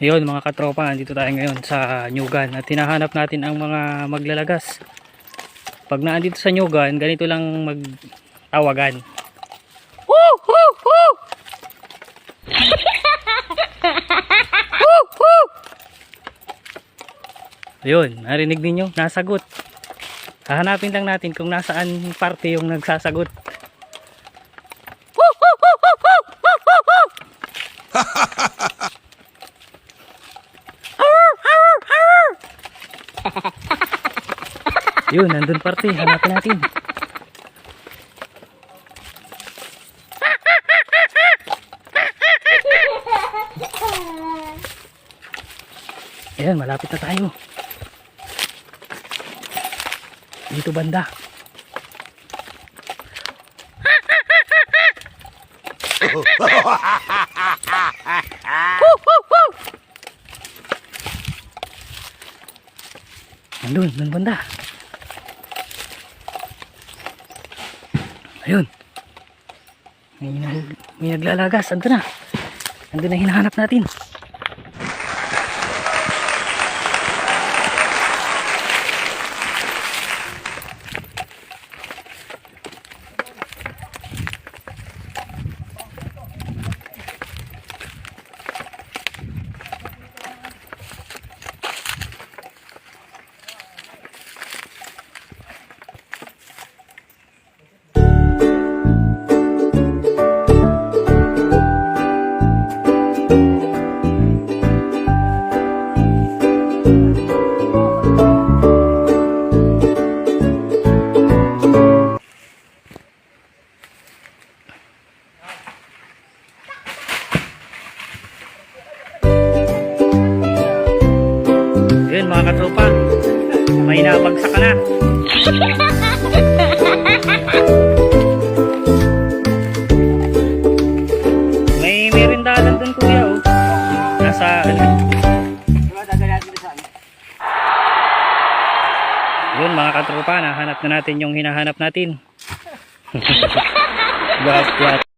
Yun mga katropa, nandito tayo ngayon sa Nyugan at hinahanap natin ang mga maglalagas. Pag naandito sa Nyugan, ganito lang magtawagan. Woo! Woo! Woo! Woo! Woo! Yun, narinig ninyo, nasagot. Hahanapin lang natin kung nasaan parte yung nagsasagot. Yun, nandun parte. Hanapin natin. Ayan, malapit na tayo. Dito banda. Nandun, nandun banda. Ayun. May, may naglalagas. Andun na. Andun na hinahanap natin. Mga katropa. May nabagsak na. May merindahan dun kuya oh. Nasa ano. Yun mga katropa, nahanap na natin yung hinahanap natin. Buhat.